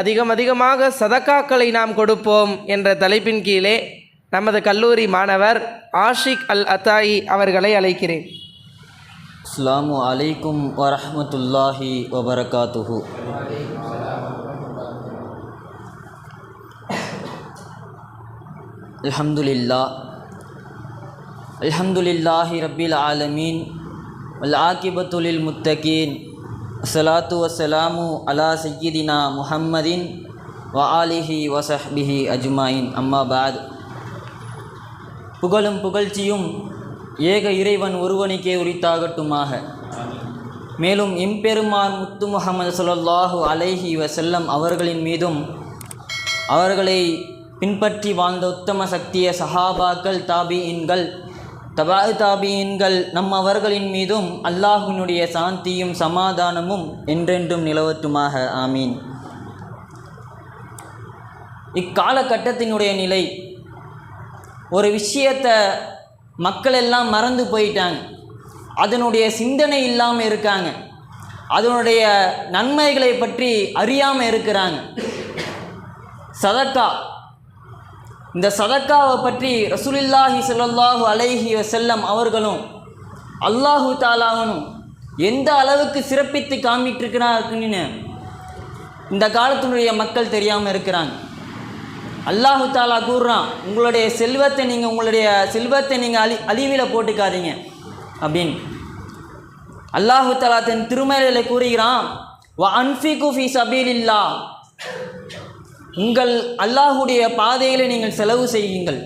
அதிகம் அதிகமாக சதக்காக்களை நாம் கொடுப்போம் என்ற தலைப்பின் கீழே நமது கல்லூரி மாணவர் ஆஷிக் அல் அத்தாயி அவர்களை அழைக்கிறேன். அஸ்லாம் அலைக்கும் வரமத்துல்லாஹி வபரகாத்துஹு. அல்ஹம்துலில்லா. அல்ஹம்துலில்லாஹி ரபில் ஆலமீன். அல் ஆக்கிபத்துலில் முத்தகீன். அஸ்ஸலாத்து வசலாமு அலா சையீதினா முஹம்மதின் வ ஆலிஹி வசஹ்பிஹி அஜ்மாயின். அம்மா பாத். புகழும் புகழ்ச்சியும் ஏக இறைவன் ஒருவனுக்கே உரித்தாகட்டுமாக. மேலும் எம்பெருமான் முத்து முகமது சொல்லாஹு அலைஹி வசல்லம் அவர்களின் மீதும் அவர்களை பின்பற்றி வாழ்ந்த உத்தம சக்திய சஹாபாக்கள் தாபியின்கள் தபா தாபியின்கள் நம் அவர்களின் மீதும் அல்லாஹினுடைய சாந்தியும் சமாதானமும் என்றென்றும் நிலவட்டுமாக ஆமீன். இக்காலகட்டத்தினுடைய நிலை ஒரு விஷயத்தை மக்கள் எல்லாம் மறந்து போயிட்டாங்க. அதனுடைய சிந்தனை இல்லாமல் இருக்காங்க. அதனுடைய நன்மைகளை பற்றி அறியாமல் இருக்கிறாங்க. சதக்கா இந்த சதக்காவை பற்றி ரசூலில்லாஹி சொல்லல்லாஹு அலைஹி செல்லம் அவர்களும் அல்லாஹு தாலாவனும் எந்த அளவுக்கு சிறப்பித்து காமிட்டிருக்கிறாருன்னு இந்த காலத்தினுடைய மக்கள் தெரியாமல் இருக்கிறாங்க. அல்லாஹு தாலா கூறுறான் உங்களுடைய செல்வத்தை நீங்கள் உங்களுடைய செல்வத்தை நீங்கள் அழி அழிவில் போட்டுக்காதீங்க. அப்படின்னு. அல்லாஹு தாலா தன் திருமலையில் கூறுகிறான் வ அன்ஃபிகு ஃபி சபீலில்லா உங்கள் அல்லாஹுடைய பாதையில் நீங்கள் செலவு செய்யுங்கள்.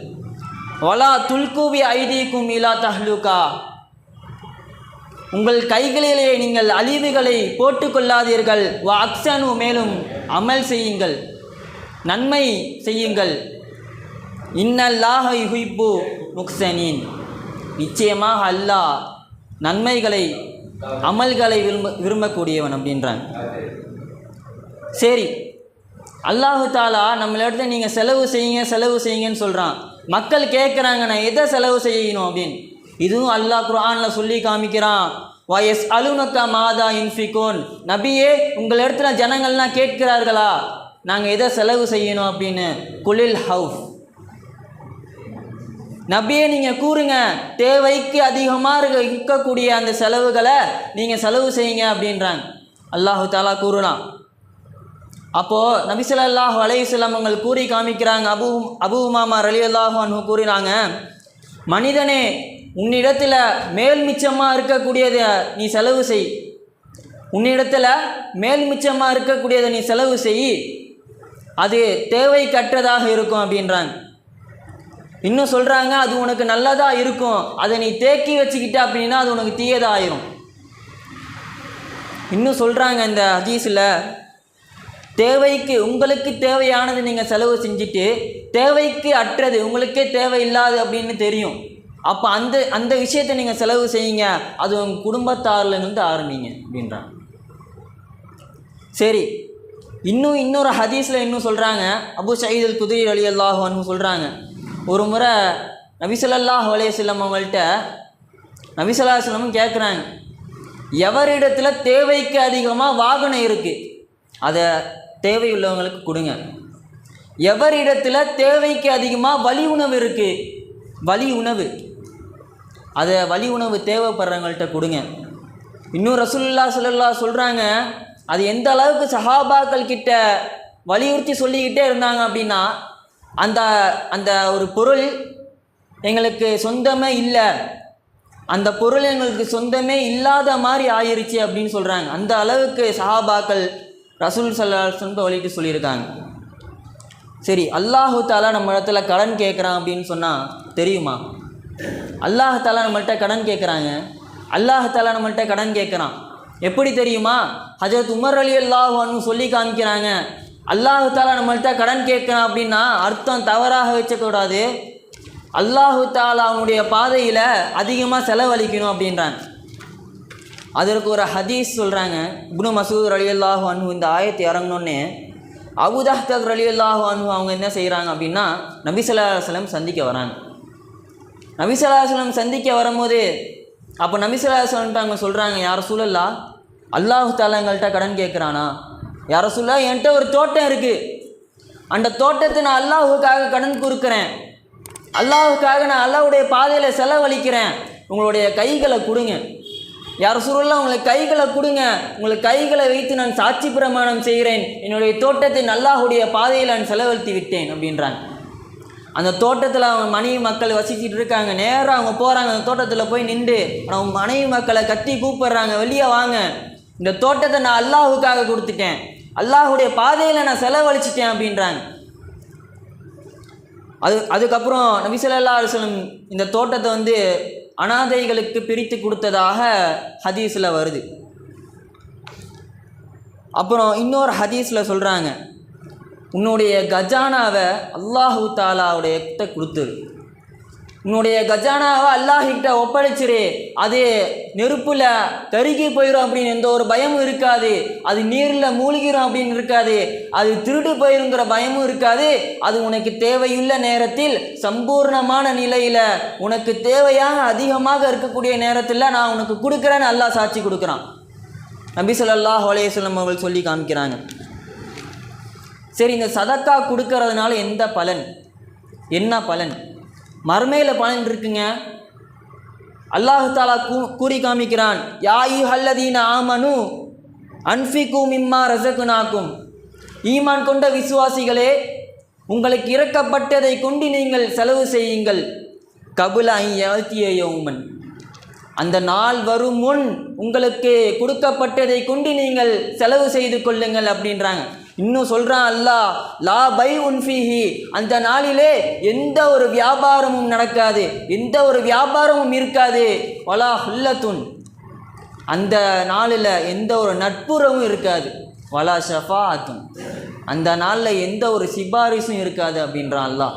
வலா துல்கூவி ஐதீக்கும் இலா தஹ்லுகா. உங்கள் கைகளிலே நீங்கள் அழிவுகளை போட்டுக்கொள்ளாதீர்கள் வா அக்சனு மேலும் அமல் செய்யுங்கள். நன்மை செய்யுங்கள். இன்னல்லாஹ ஹுய்பு முக்சனின் நிச்சயமாக அல்லாஹ் நன்மைகளை அமல்களை விரும்ப விரும்பக்கூடியவன் அப்படின்றான். சரி அல்லாஹு தாலா நம்மளிடத்துல நீங்கள் செலவு செய்யுங்க செலவு செய்யுங்கன்னு சொல்கிறான் மக்கள் கேட்குறாங்க நான் எதை செலவு செய்யணும்? அப்படின்னு. இதுவும் அல்லாஹ் குரானில் சொல்லி காமிக்கிறான். வயஸ் அலுனக்கா மாதா இன்ஃபிகோன். நபியே உங்கள் இடத்துல ஜனங்கள்லாம் கேட்கிறார்களா? நாங்கள் எதை செலவு செய்யணும்? அப்படின்னு. குலில் ஹவுஃப். நபியே நீங்கள் கூறுங்க தேவைக்கு அதிகமாக இருக்க இருக்கக்கூடிய அந்த செலவுகளை நீங்கள் செலவு செய்யுங்க அப்படின்றாங்க. அல்லாஹு தாலா கூறுலாம் அப்போது நபிசல்லாஹு அலையுஸ்லாம் அவங்க கூறி காமிக்கிறாங்க அபு அபு மாமா அலி அல்லாஹு கூறினாங்க மனிதனே உன்னிடத்தில் மேல் மிச்சமாக இருக்கக்கூடியதை நீ செலவு செய். உன்னிடத்தில் மேல் மிச்சமாக இருக்கக்கூடியதை நீ செலவு செய். அது தேவை கற்றதாக இருக்கும் அப்படின்றாங்க. இன்னும் சொல்கிறாங்க அது உனக்கு நல்லதாக இருக்கும். அதை நீ தேக்கி வச்சுக்கிட்ட அப்படின்னா அது உனக்கு தீயதாக ஆயிரும் இன்னும் சொல்கிறாங்க இந்த ஹதீஸில் தேவைக்கு உங்களுக்கு தேவையானது நீங்கள் செலவு செஞ்சுட்டு தேவைக்கு அற்றது உங்களுக்கே தேவையில்லாது அப்படின்னு தெரியும். அப்போ அந்த அந்த விஷயத்தை நீங்கள் செலவு செய்யுங்க. அது உங்கள் குடும்பத்தாரிலிருந்து ஆரம்பிங்க அப்படின்றாங்க. சரி. இன்னும் இன்னொரு ஹதீஸில் இன்னும் சொல்கிறாங்க அபு சயீத் அல் குதிரி அலி அல்லாஹு சொல்கிறாங்க ஒரு முறை நபிசல்லாஹ் அலையம் அவங்கள்ட்ட நபிசல்லாஹ் கேட்குறாங்க எவரிடத்தில் தேவைக்கு அதிகமாக வாகனம் இருக்குது அதை தேவையுள்ளவங்களுக்கு கொடுங்க. எவரிடத்தில் தேவைக்கு அதிகமாக வலி உணவு இருக்குது வலி உணவு. அதை வலி உணவு தேவைப்படுறவங்கள்ட்ட கொடுங்க. இன்னும் ரசூல்லா சொல்லல்லா சொல்கிறாங்க அது எந்த அளவுக்கு சஹாபாக்கள் கிட்ட வலியுறுத்தி சொல்லிக்கிட்டே இருந்தாங்க அப்படின்னா அந்த அந்த ஒரு பொருள் எங்களுக்கு சொந்தமே இல்லை. அந்த பொருள் எங்களுக்கு சொந்தமே இல்லாத மாதிரி ஆயிருச்சு அப்படின்னு சொல்கிறாங்க அந்த அளவுக்கு சஹாபாக்கள் ரசூல் சல்லா சொந்த வழிட்டு சொல்லியிருக்காங்க. சரி அல்லாஹு தாலா நம்ம இடத்துல கடன் கேட்குறான் அப்படின்னு சொன்னால் தெரியுமா? அல்லாஹ் தாலா நம்மள்கிட்ட கடன் கேட்குறாங்க. அல்லாஹ் தாலா நம்மள்கிட்ட கடன் கேட்குறான். எப்படி தெரியுமா? ஹஜரத் உமர் அலி அல்லாஹ்னு சொல்லி காமிக்கிறாங்க. அல்லாஹு தாலா நம்மள்கிட்ட கடன் கேட்குறான் அப்படின்னா அர்த்தம் தவறாக வச்சக்கூடாது அல்லாஹு தாலா அவனுடைய பாதையில் அதிகமாக செலவழிக்கணும் அப்படின்றாங்க. அதற்கு ஒரு ஹதீஸ் சொல்கிறாங்க இப்னு மசூத் அலி அல்லாஹு அன்ஹு இந்த ஆயத்தை இறங்கினோன்னே அபுதாஹ்தக் அலி அல்லாஹு அன்ஹு அவங்க என்ன செய்கிறாங்க அப்படின்னா நபிசல்லா சந்திக்க வராங்க. நபிசல்லா சந்திக்க வரும்போது அப்போ நபிசல்லா அவங்க சொல்கிறாங்க யார் சூழல்லா அல்லாஹு தாலா எங்கள்கிட்ட கடன் கேட்குறானா யார சொல்ல என்கிட்ட ஒரு தோட்டம் இருக்குது அந்த தோட்டத்தை நான் அல்லாஹுக்காக கடன் கொடுக்குறேன் அல்லாஹுக்காக நான் அல்லாவுடைய பாதையில் செலவழிக்கிறேன். உங்களுடைய கைகளை கொடுங்க. யார் சூழலாம் உங்களுக்கு கைகளை கொடுங்க. உங்களுக்கு கைகளை வைத்து நான் சாட்சி பிரமாணம் செய்கிறேன். என்னுடைய தோட்டத்தை அல்லாஹ்வுடைய பாதையில் நான் செலவழித்து விட்டேன் அப்படின்றாங்க. அந்த தோட்டத்தில் அவங்க மனைவி மக்கள் வசிச்சுட்டு இருக்காங்க. நேராக அவங்க போகிறாங்க அந்த தோட்டத்தில் போய் நின்று அவங்க மனைவி மக்களை கத்தி கூப்பிடுறாங்க. வெளியே வாங்க. இந்த தோட்டத்தை நான் அல்லாஹுக்காக கொடுத்துட்டேன். அல்லாஹுடைய பாதையில் நான் செலவழிச்சிட்டேன் அப்படின்றாங்க. அது அதுக்கப்புறம் நபிசல்லா ஸல்லல்லாஹு இந்த தோட்டத்தை வந்து அனாதைகளுக்கு பிரித்து கொடுத்ததாக ஹதீஸில் வருது. அப்புறம் இன்னொரு ஹதீஸில் சொல்கிறாங்க உன்னுடைய கஜானாவை அல்லாஹு தாலாவுடைய கிட்ட கொடுத்துரு. உன்னுடைய கஜானாவை அல்லாஹிட்ட ஒப்படைச்சிரு. அது நெருப்பில் கருகி போயிடும் அப்படின்னு எந்த ஒரு பயமும் இருக்காது. அது நீரில் மூழ்கிரும் அப்படின்னு இருக்காது. அது திருடு போயிருங்கிற பயமும் இருக்காது. அது உனக்கு தேவையுள்ள நேரத்தில் சம்பூர்ணமான நிலையில் உனக்கு தேவையாக அதிகமாக இருக்கக்கூடிய நேரத்தில் நான் உனக்கு கொடுக்குறேன்னு அல்லாஹ் சாட்சி கொடுக்குறான். நபி ஸல்லல்லாஹு அலைஹி அவர்கள் சொல்லி காமிக்கிறாங்க. சரி இந்த சதக்கா கொடுக்கறதுனால எந்த பலன்? என்ன பலன்? மறுமையில் பலன் இருக்குங்க அல்லாஹாலா கூ கூறி காமிக்கிறான். யாயு ஹல்லதீன ஆமனு அன்ஃபிகு மிம்மா ரசகுனாக்கும் ஈமான் கொண்ட விசுவாசிகளே உங்களுக்கு இறக்கப்பட்டதை கொண்டு நீங்கள் செலவு செய்யுங்கள். கபுல ஐயத்திய யோமன். அந்த நாள் வரும் முன் உங்களுக்கு கொடுக்கப்பட்டதை கொண்டு நீங்கள் செலவு செய்து கொள்ளுங்கள் அப்படின்றாங்க. இன்னும் சொல்கிறான் அல்லாஹ் லா பை உன்ஃபிஹி அந்த நாளிலே எந்த ஒரு வியாபாரமும் நடக்காது எந்த ஒரு வியாபாரமும் இருக்காது. வலா ஹுல்லத்துன். அந்த நாளில் எந்த ஒரு நட்புறவும் இருக்காது. வலா ஷஃபாத்தும் அந்த நாளில் எந்த ஒரு சிபாரிசும் இருக்காது அப்படின்றான் அல்லாஹ்.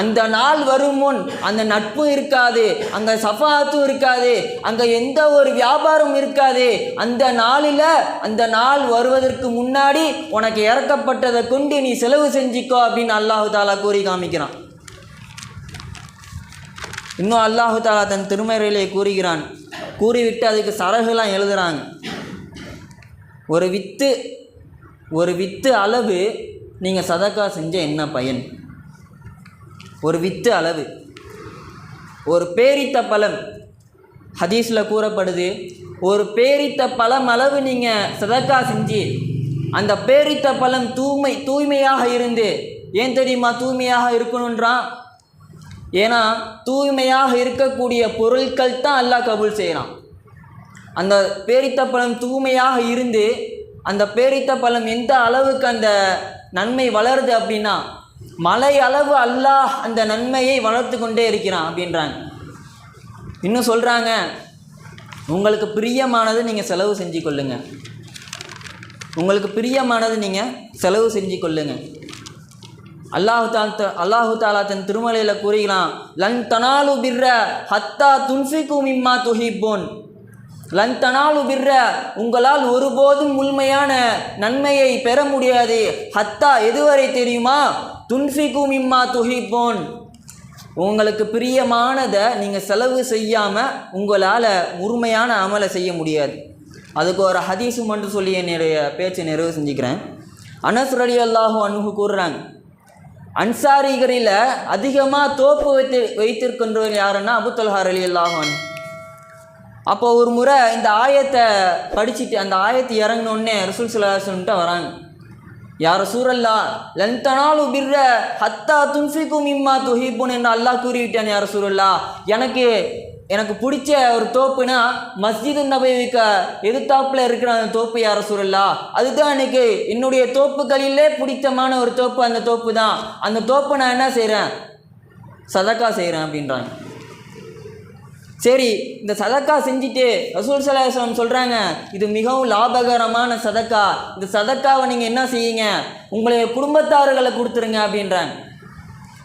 அந்த நாள் வரும் முன் அந்த நட்பும் இருக்காது அங்கே சஃபாத்தும் இருக்காது அங்கே எந்த ஒரு வியாபாரமும் இருக்காது. அந்த நாளில் அந்த நாள் வருவதற்கு முன்னாடி உனக்கு இறக்கப்பட்டதை கொண்டு நீ செலவு செஞ்சிக்கோ அப்படின்னு அல்லாஹு தாலா கூறி காமிக்கிறான். இன்னும் அல்லாஹு தாலா தன் திருமறையிலே கூறுகிறான். கூறிவிட்டு அதுக்கு சரகுலாம் எழுதுறாங்க. ஒரு வித்து ஒரு வித்து அளவு நீங்கள் சதக்கா செஞ்ச என்ன பயன்? ஒரு வித்து அளவு. ஒரு பேரித்த பழம். ஹதீஸில் கூறப்படுது ஒரு பேரித்த பழம் அளவு நீங்கள் சதக்கா செஞ்சு அந்த பேரித்த பழம் தூய்மை தூய்மையாக இருந்து ஏன் தெரியுமா தூய்மையாக இருக்கணுன்றான் ஏன்னா தூய்மையாக இருக்கக்கூடிய பொருட்கள் தான் அல்லாஹ் கபூல் செய்கிறான். அந்த பேரித்த பழம் தூய்மையாக இருந்து அந்த பேரித்த பழம் எந்த அளவுக்கு அந்த நன்மை வளருது அப்படின்னா மலை அளவு அல்லாஹ் அந்த நன்மையை வளர்த்து கொண்டே இருக்கிறான் அப்படின்றாங்க. இன்னும் சொல்கிறாங்க உங்களுக்கு பிரியமானது நீங்கள் செலவு செஞ்சு கொள்ளுங்க. உங்களுக்கு பிரியமானது நீங்கள் செலவு செஞ்சு கொள்ளுங்க. அல்லாஹு தால் அல்லாஹு தாலா தன் திருமலையில் கூறுகிறான் லன் தனாலு பிர்ர ஹத்தா துன்ஃபிகு மிம்மா துஹிப்போன். லந்தனால் உபிர்ற உங்களால் ஒருபோதும் முழுமையான நன்மையை பெற முடியாது. ஹத்தா எதுவரை தெரியுமா? துன்ஃபிகும் இம்மா துஹிப்போன். உங்களுக்கு பிரியமானதை நீங்கள் செலவு செய்யாமல் உங்களால் முழுமையான அமலை செய்ய முடியாது. அதுக்கு ஒரு ஹதீஸு மட்டும் சொல்லி என்னுடைய பேச்சை நிறைவு செஞ்சுக்கிறேன். அனசுரடி அல்லாஹோ அல்லாஹு அன்ஹு கூறுறாங்க அன்சாரிகளில் அதிகமாக தோப்பு வைத்து வைத்திருக்கின்றவர் யாருன்னா அபுத்தல்ஹார் அலி அல்லாஹான் அப்போ ஒரு முறை இந்த ஆயத்தை படிச்சுட்டு அந்த ஆயத்தை இறங்கினோடனே ரசூல் சுல்லாசன்ட்டு வராங்க. யார் சூரல்லா லந்தனாலு பிர்ர ஹத்தா துன்ஃபிக்கும் இம்மா துஹிப்புன் என்று அல்லாஹ் கூறிவிட்டான் யார் சூரல்லா எனக்கு எனக்கு பிடிச்ச ஒரு தோப்புனா மஸ்ஜிது நபைவிக்க எதிர்த்தாப்பில் இருக்கிற அந்த தோப்பு யார சூழல்லா அதுதான் எனக்கு என்னுடைய தோப்புகளிலே பிடித்தமான ஒரு தோப்பு. அந்த தோப்பு தான். அந்த தோப்பை நான் என்ன செய்கிறேன் சதக்கா செய்கிறேன் அப்படின்றாங்க. சரி இந்த சதக்கா செஞ்சுட்டு ரசூல் சலாஹம் சொல்கிறாங்க இது மிகவும் லாபகரமான சதக்கா. இந்த சதக்காவை நீங்கள் என்ன செய்யுங்க? உங்களுடைய குடும்பத்தார்களை கொடுத்துருங்க அப்படின்றாங்க.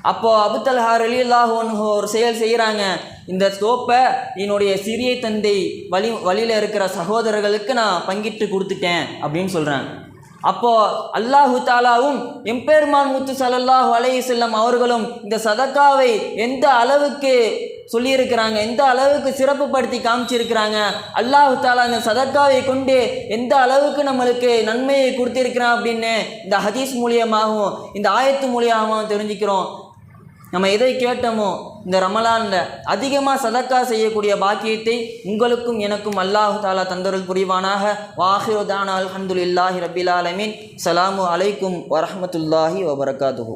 அப்போது அபுத்தல்ஹார் அலில்லாஹ் ஒரு செயல் செய்கிறாங்க இந்த சோப்பை என்னுடைய சிறிய தந்தை வழி வழியில் இருக்கிற சகோதரர்களுக்கு நான் பங்கிட்டு கொடுத்துட்டேன் அப்படின்னு சொல்கிறாங்க அப்போது அல்லாஹு தாலாவும் எம்பெருமான் முத்து சலல்லாஹ் அலைஹி செல்லம் அவர்களும் இந்த சதக்காவை எந்த அளவுக்கு சொல்லியிருக்கிறாங்க. எந்த அளவுக்கு சிறப்புப்படுத்தி காமிச்சிருக்கிறாங்க. அல்லாஹு தாலா அந்த சதக்காவை கொண்டு எந்த அளவுக்கு நம்மளுக்கு நன்மையை கொடுத்திருக்கிறான் அப்படின்னு இந்த ஹதீஸ் மூலியமாகவும் இந்த ஆயத்து மூலியமாகவும் தெரிஞ்சுக்கிறோம். நம்ம எதை கேட்டோமோ இந்த ரமலானில் அதிகமாக சதக்கா செய்யக்கூடிய பாக்கியத்தை உங்களுக்கும் எனக்கும் அல்லாஹு தாலா தந்தருள் புரிவானாக. வாஹிருதான அல்ஹம்துலில்லாஹி ரபில் ரபிலாலமின் சலாமு அலைக்கும் வரமத்துல்லாஹி வபரகாத்துஹு